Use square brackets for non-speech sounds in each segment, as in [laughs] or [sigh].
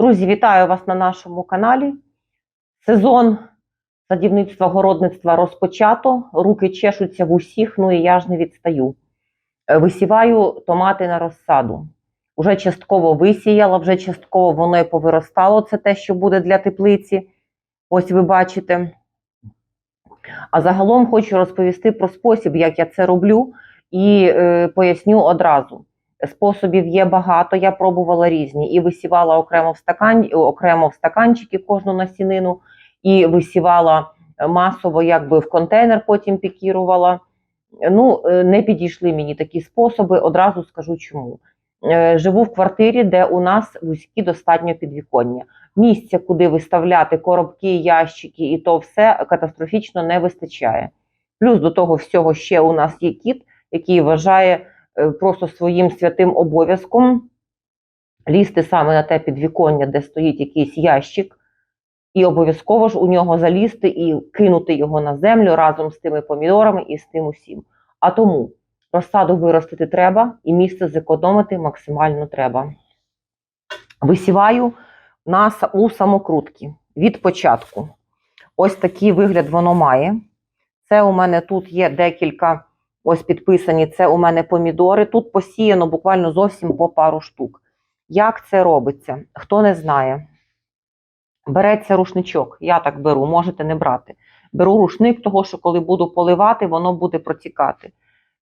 Друзі, вітаю вас на нашому каналі. Сезон садівництва городництва розпочато. Руки чешуться в усіх, ну і я ж не відстаю. Е, Висіваю томати на розсаду. Уже частково висіяла, вже частково воно і повиростало. Це те, що буде для теплиці. Ось ви бачите. А загалом хочу розповісти про спосіб, як я це роблю, і е, поясню одразу. Способів є багато. Я пробувала різні і висівала окремо в стакан, окремо в стаканчики кожну насінину, і висівала масово, якби в контейнер, потім пікірувала. Ну, е, не підійшли мені такі способи. Одразу скажу чому. Е, Живу в квартирі, де у нас вузькі достатньо підвіконня. Місця, куди виставляти коробки, ящики, і то все катастрофічно не вистачає. Плюс до того всього ще у нас є кіт, який вважає е, просто своїм святим обов'язком лізти саме на те підвіконня, де стоїть якийсь ящик, і обов'язково ж у нього залізти і кинути його на землю разом з тими помідорами і з тим усім. А тому розсаду виростити треба і місце зекономити максимально треба. Висіваю на, у самокрутки від початку. Ось такий вигляд воно має. Це у мене тут є декілька, ось підписані, це у мене помідори. Тут посіяно буквально зовсім по пару штук. Як це робиться? Хто не знає, береться рушничок. Я так беру, можете не брати. Беру рушник, того що коли буду поливати, воно буде протікати.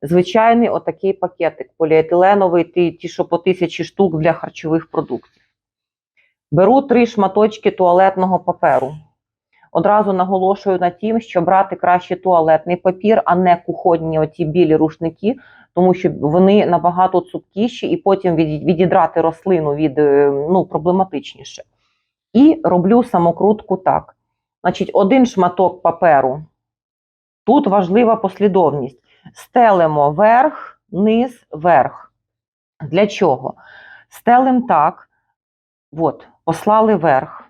Звичайний отакий пакетик поліетиленовий, ті, ті, що по тисячі штук для харчових продуктів. Беру три шматочки туалетного паперу. Одразу наголошую на тім, що брати краще туалетний папір, а не кухонні оті білі рушники, тому що вони набагато цупкіші, і потім відідрати рослину від е, ну, проблематичніше. І роблю самокрутку так. Значить, один шматок паперу. Тут важлива послідовність. Стелимо верх, низ, верх. Для чого? Стелим так. От, послали верх.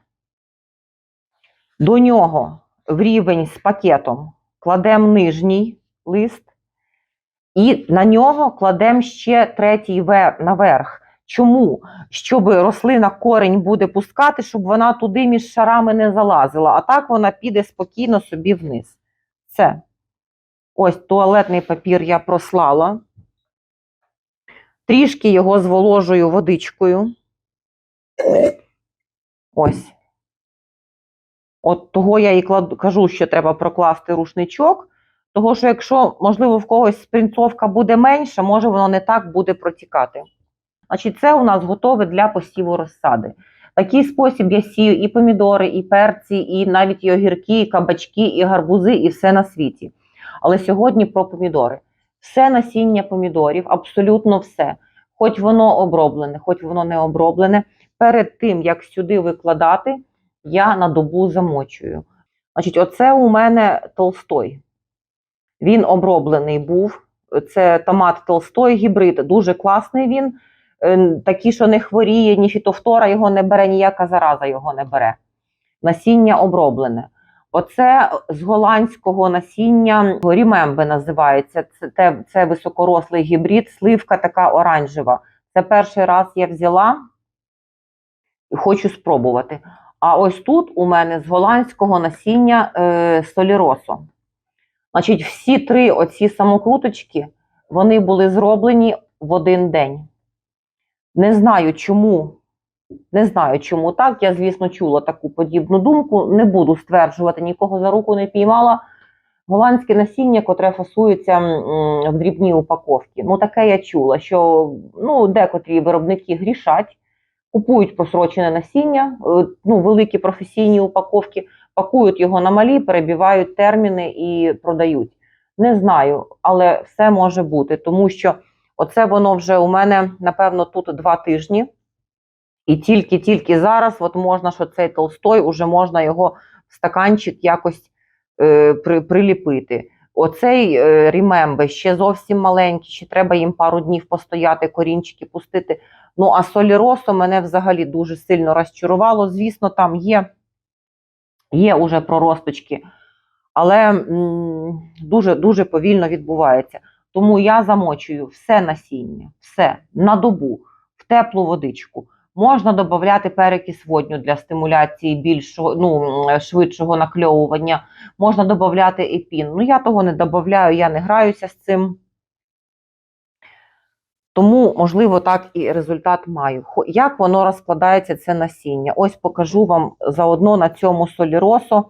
До нього в рівень з пакетом кладемо нижній лист, і на нього кладемо ще третій вер- наверх. Чому? Щоб рослина корінь буде пускати, щоб вона туди між шарами не залазила, а так вона піде спокійно собі вниз. Все. Ось туалетний папір я прослала. Трішки його зволожую водичкою. Ось. От того я і кладу, кажу, що треба прокласти рушничок. Того, що якщо, можливо, в когось спринцовка буде менша, може воно не так буде протікати. Значить, це у нас готове для посіву розсади. Такий спосіб я сію і помідори, і перці, і навіть і огірки, і кабачки, і гарбузи, і все на світі. Але сьогодні про помідори. Все насіння помідорів, абсолютно все. Хоч воно оброблене, хоч воно не оброблене. Перед тим, як сюди викладати, я на добу замочую. Значить, оце у мене толстой. Він оброблений був. Це томат толстой, гібрид. Дуже класний він. Е, Такий, що не хворіє, ні фітофтора його не бере, ніяка зараза його не бере. Насіння оброблене. Оце з голландського насіння рімембе називається. Це, це високорослий гібрид, сливка така оранжева. Це перший раз я взяла і хочу спробувати. А ось тут у мене з голландського насіння е, соліросо. Значить, всі три оці самокруточки вони були зроблені в один день. Не знаю чому. Не знаю, чому так. Я, звісно, чула таку подібну думку. Не буду стверджувати, нікого за руку не піймала. Голландське насіння, котре фасується в дрібній упаковці. Ну, таке я чула, що ну, декотрі виробники грішать, купують просрочене насіння, е, ну, великі професійні упаковки, пакують його на малі, перебивають терміни і продають. Не знаю, але все може бути, тому що оце воно вже у мене, напевно, тут два тижні. І тільки-тільки зараз от можна, що цей толстой, уже можна його в стаканчик якось е, при, приліпити. Оцей е, рімембе ще зовсім маленький, ще треба їм пару днів постояти, корінчики пустити. Ну, а соліросо мене взагалі дуже сильно розчарувало. Звісно, там є, є уже проросточки, але дуже, дуже повільно відбувається. Тому я замочую все насіння, все на добу, в теплу водичку. Можна додати перекис водню для стимуляції більшого, ну, швидшого накльовування. Можна додати епін. Ну, я того не додаю, я не граюся з цим. Тому, можливо, так і результат маю. Як воно розкладається, це насіння? Ось покажу вам заодно на цьому соліросо,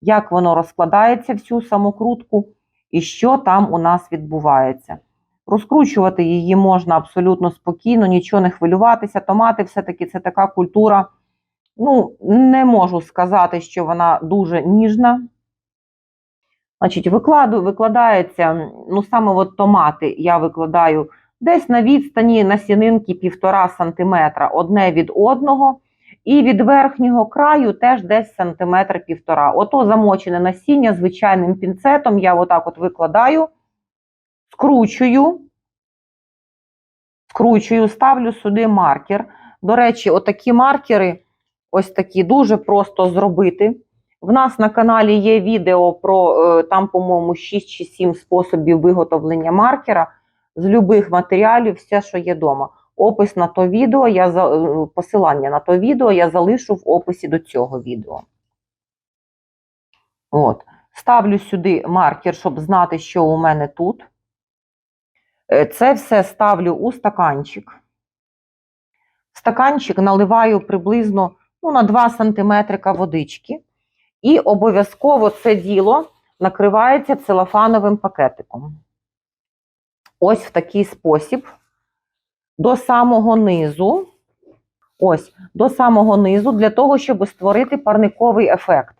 як воно розкладається всю самокрутку і що там у нас відбувається. Розкручувати її можна абсолютно спокійно, нічого не хвилюватися. Томати все-таки це така культура. Ну, не можу сказати, що вона дуже ніжна. Значить, викладу, викладається, ну саме от томати я викладаю десь на відстані насінинки 1,5 см одне від одного. І від верхнього краю теж десь сантиметр півтора. Ото замочене насіння звичайним пінцетом. Я отак от викладаю, скручую, скручую, ставлю сюди маркер. До речі, отакі маркери, ось такі, дуже просто зробити. В нас на каналі є відео про е, там, по-моєму, 6 чи 7 способів виготовлення маркера з любих матеріалів, все, що є вдома. Опис на то відео, я е, посилання на то відео я залишу в описі до цього відео. От. Ставлю сюди маркер, щоб знати, що у мене тут. Е, Це все ставлю у стаканчик. В стаканчик наливаю приблизно ну, на 2 см водички. І обов'язково це діло накривається целофановим пакетиком. Ось в такий спосіб. До самого низу. Ось, до самого низу, для того, щоб створити парниковий ефект.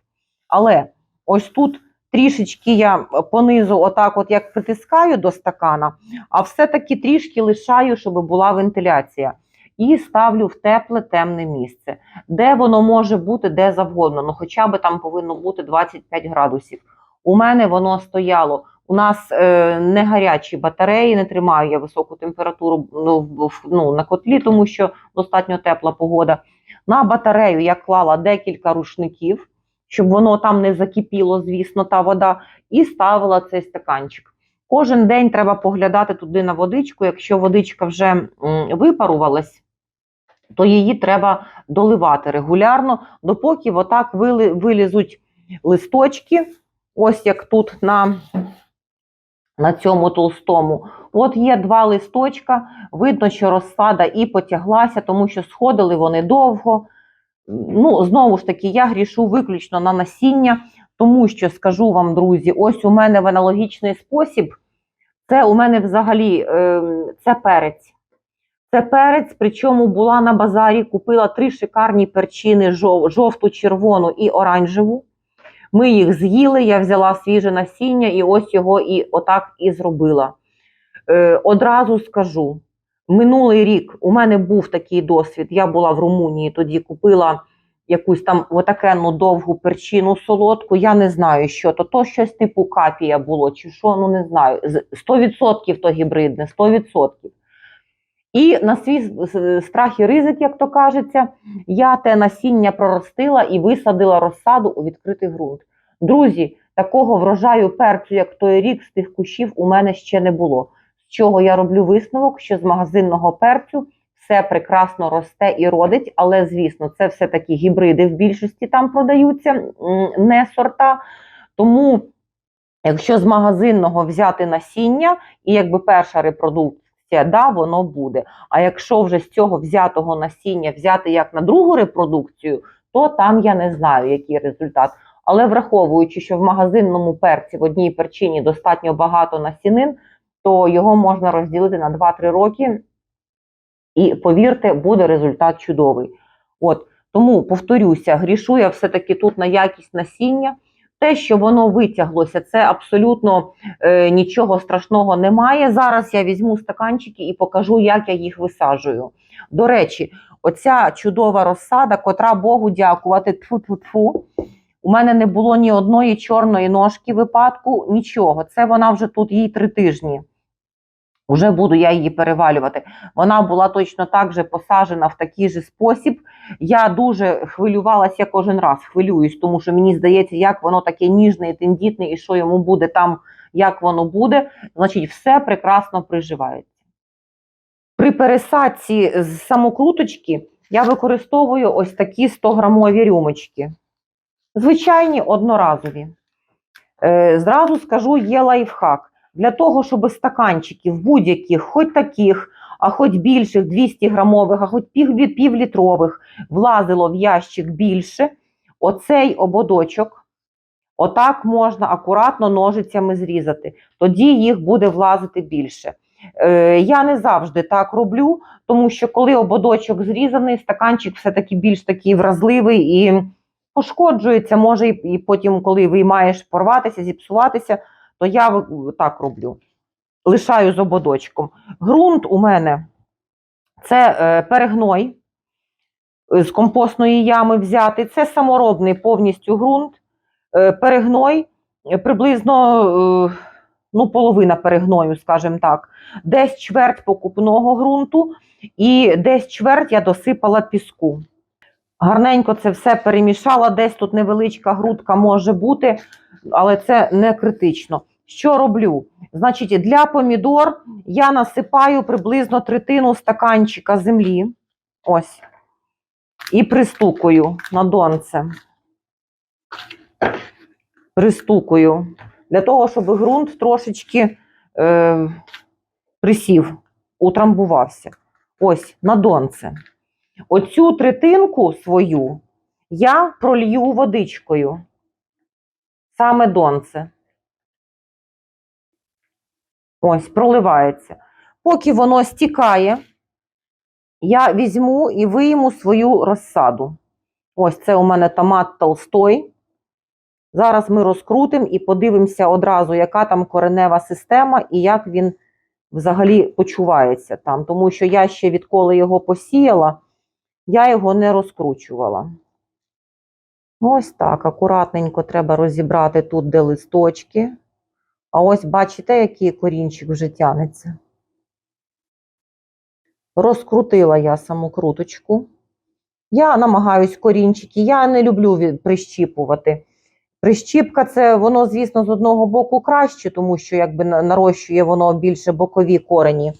Але ось тут трішечки я понизу, отак, от як притискаю до стакана, а все-таки трішки лишаю, щоб була вентиляція. І ставлю в тепле темне місце, де воно може бути де завгодно. Ну, хоча б там повинно бути 25 градусів. У мене воно стояло. У нас е, не гарячі батареї, не тримаю я високу температуру ну, ну, на котлі, тому що достатньо тепла погода. На батарею я клала декілька рушників, щоб воно там не закипіло, звісно, та вода, і ставила цей стаканчик. Кожен день треба поглядати туди на водичку. Якщо водичка вже випарувалась, то її треба доливати регулярно, допоки отак вилізуть листочки. Ось як тут на, на цьому толстому. От є два листочка. Видно, що розсада і потяглася, тому що сходили вони довго. Ну, знову ж таки, я грішу виключно на насіння, тому що скажу вам, друзі, ось у мене в аналогічний спосіб. Це у мене взагалі е, це перець. Це перець, причому була на базарі, купила три шикарні перчини: жовту, червону і оранжеву. Ми їх з'їли, я взяла свіже насіння і ось його і отак і зробила. Е, одразу скажу: минулий рік у мене був такий досвід. Я була в Румунії, тоді купила якусь там отакенну довгу перчину солодку. Я не знаю, що то, то щось типу капія було, чи що, ну не знаю. З- 100% то гібридне, 100%. І на свій страх і ризик, як то кажеться, я те насіння проростила і висадила розсаду у відкритий ґрунт. Друзі, такого врожаю перцю, як той рік, з тих кущів у мене ще не було. З чого я роблю висновок, що з магазинного перцю все прекрасно росте і родить, але звісно, це все таки гібриди в більшості там продаються, не сорта. Тому, якщо з магазинного взяти насіння, і якби перша репродукція, да, воно буде. А якщо вже з цього взятого насіння взяти як на другу репродукцію, то там я не знаю, який результат. Але враховуючи, що в магазинному перці в одній перчині достатньо багато насінин, то його можна розділити на 2-3 роки, і повірте, буде результат чудовий. От тому повторюся, грішу я все-таки тут на якість насіння. Те, що воно витяглося, це абсолютно е, нічого страшного немає. Зараз я візьму стаканчики і покажу, як я їх висаджую. До речі, оця чудова розсада, котра Богу дякувати, тфу-тфу-тфу, у мене не було ні одної чорної ножки випадку, нічого. Це вона вже тут їй три тижні. Уже буду я її перевалювати. Вона була точно так же посаджена в такий же спосіб. Я дуже хвилювалася кожен раз, хвилююсь, тому що мені здається, як воно таке ніжне і тендітне, і що йому буде там, як воно буде. Значить, все прекрасно приживається. При пересадці з самокруточки я використовую ось такі 100-грамові рюмочки. Звичайні одноразові. Е, Зразу скажу, є лайфхак. Для того, щоб стаканчиків будь-яких, хоч таких, а хоч більших 200 грамових, а хоч півлітрових, влазило в ящик більше, оцей ободочок, отак можна акуратно ножицями зрізати. Тоді їх буде влазити більше. Е, я не завжди так роблю, тому що коли ободочок зрізаний, стаканчик все-таки більш такий вразливий і пошкоджується, може і, і потім, коли виймаєш порватися, зіпсуватися, то я так роблю. Лишаю з ободочком. Ґрунт у мене це е, перегной з компостної ями взяти. Це саморобний повністю ґрунт. Е, перегной е, приблизно ну, половина перегною, скажімо так, десь чверть покупного ґрунту і десь чверть я досипала піску. Гарненько це все перемішала, десь тут невеличка грудка може бути, але це не критично. Що роблю? Значить, для помідор я насипаю приблизно третину стаканчика землі. Ось. І пристукую на донце. Пристукую. Для того, щоб ґрунт трошечки е, присів, утрамбувався. Ось на донце. Оцю третинку свою я пролью водичкою. Саме донце. Ось, проливається. Поки воно стікає, я візьму і вийму свою розсаду. Ось це у мене томат толстой. Зараз ми розкрутимо і подивимося одразу, яка там коренева система і як він взагалі почувається там. Тому що я ще відколи його посіяла, я його не розкручувала. Ось так, акуратненько треба розібрати тут, де листочки. А ось бачите, який корінчик вже тянеться. Розкрутила я саму круточку. Я намагаюсь корінчики, я не люблю прищіпувати. Прищіпка це воно, звісно, з одного боку краще, тому що якби нарощує воно більше бокові корені.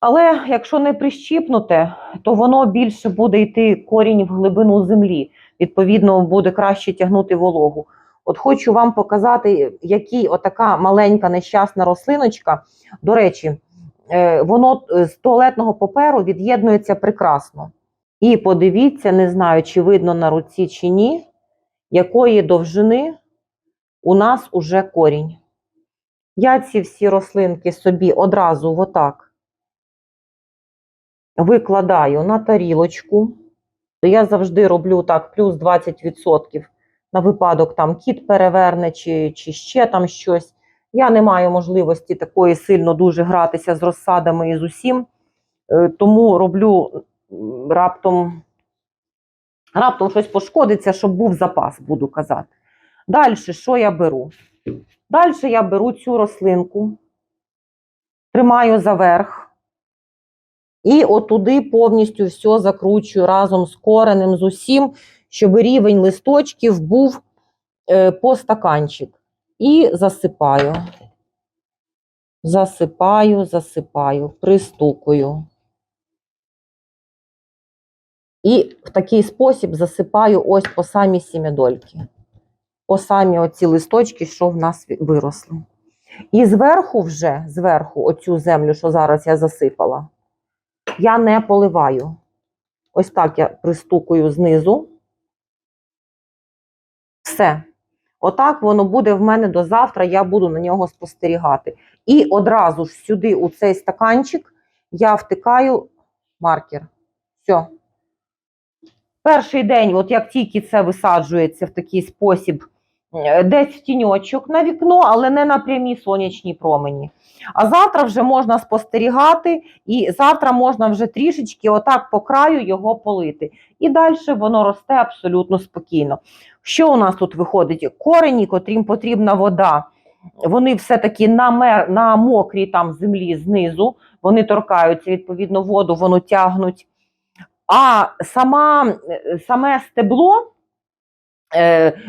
Але якщо не прищіпнуте, то воно більше буде йти корінь в глибину землі. Відповідно, буде краще тягнути вологу. От хочу вам показати, який отака маленька нещасна рослиночка. До речі, е, воно е, з туалетного паперу від'єднується прекрасно. І подивіться, не знаю, чи видно на руці чи ні, якої довжини у нас уже корінь. Я ці всі рослинки собі одразу отак викладаю на тарілочку. То я завжди роблю так, плюс 20% на випадок там кіт переверне чи, чи ще там щось. Я не маю можливості такої сильно дуже гратися з розсадами і з усім. Е, Тому роблю раптом, раптом щось пошкодиться, щоб був запас, буду казати. Далі, що я беру? Далі я беру цю рослинку, тримаю за верх. І отуди повністю все закручую разом з коренем, з усім, щоб рівень листочків був е, по стаканчик. І засипаю. Засипаю, засипаю, пристукую. І в такий спосіб засипаю ось по самі сім'ядольки. По самі оці листочки, що в нас виросли. І зверху вже, зверху, оцю землю, що зараз я засипала, я не поливаю. Ось так я пристукую знизу. Все. Отак воно буде в мене до завтра, я буду на нього спостерігати. І одразу ж сюди, у цей стаканчик, я втикаю маркер. Все. Перший день, от як тільки це висаджується в такий спосіб, десь в тіньочок на вікно, але не на прямі сонячні промені. А завтра вже можна спостерігати, і завтра можна вже трішечки отак по краю його полити. І далі воно росте абсолютно спокійно. Що у нас тут виходить? Корені, котрім потрібна вода, вони все-таки на, мер, на мокрій там землі знизу, вони торкаються, відповідно, воду воно тягнуть. А сама, е, саме стебло, е,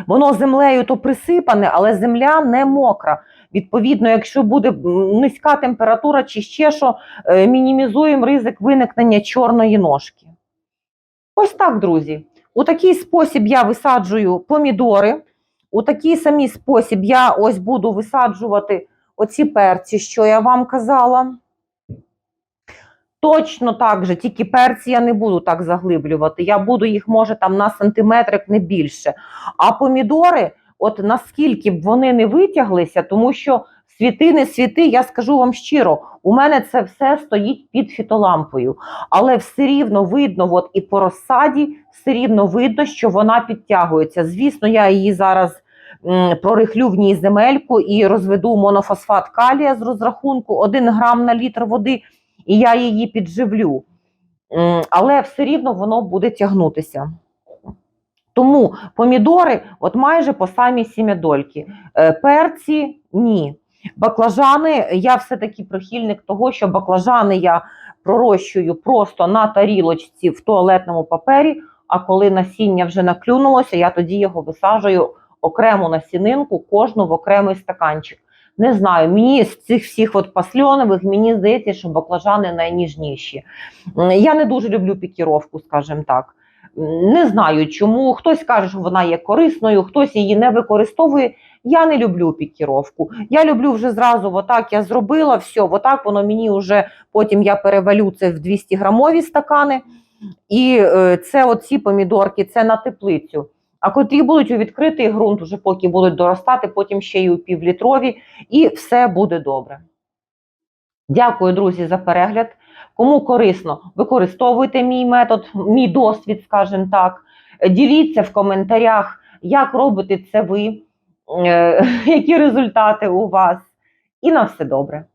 воно землею то присипане, але земля не мокра. Відповідно, якщо буде низька температура чи ще що, е, мінімізуємо ризик виникнення чорної ножки. Ось так, друзі. У такий спосіб я висаджую помідори. У такий самий спосіб я ось буду висаджувати оці перці, що я вам казала. Точно так же, тільки перці я не буду так заглиблювати. Я буду їх, може, там на сантиметрик не більше. А помідори, от наскільки б вони не витяглися, тому що світи не світи, я скажу вам щиро, у мене це все стоїть під фітолампою. Але все рівно видно, от і по розсаді, все рівно видно, що вона підтягується. Звісно, я її зараз прорихлю в ній земельку і розведу монофосфат калія з розрахунку 1 грам на літр води, і я її підживлю. Але все рівно воно буде тягнутися. Тому помідори от майже по самій сім'ядольки. Е, Перці ні. Баклажани, я все-таки прихильник того, що баклажани я пророщую просто на тарілочці в туалетному папері, а коли насіння вже наклюнулося, я тоді його висаджую окрему насінинку, кожну в окремий стаканчик. Не знаю, мені з цих всіх от пасльонових, мені здається, що баклажани найніжніші. Я не дуже люблю пікіровку, скажімо так. Не знаю чому. Хтось каже, що вона є корисною, хтось її не використовує. Я не люблю пікіровку. Я люблю вже зразу, отак я зробила, все, отак воно мені вже потім я перевалю це в 200 грамові стакани. І е, це оці помідорки, це на теплицю. А котрі будуть у відкритий ґрунт, уже поки будуть доростати, потім ще й у півлітрові, і все буде добре. Дякую, друзі, за перегляд. Кому корисно, використовуйте мій метод, мій досвід, скажімо так. Діліться в коментарях, як робите це ви, е, [laughs] які результати у вас. І на все добре.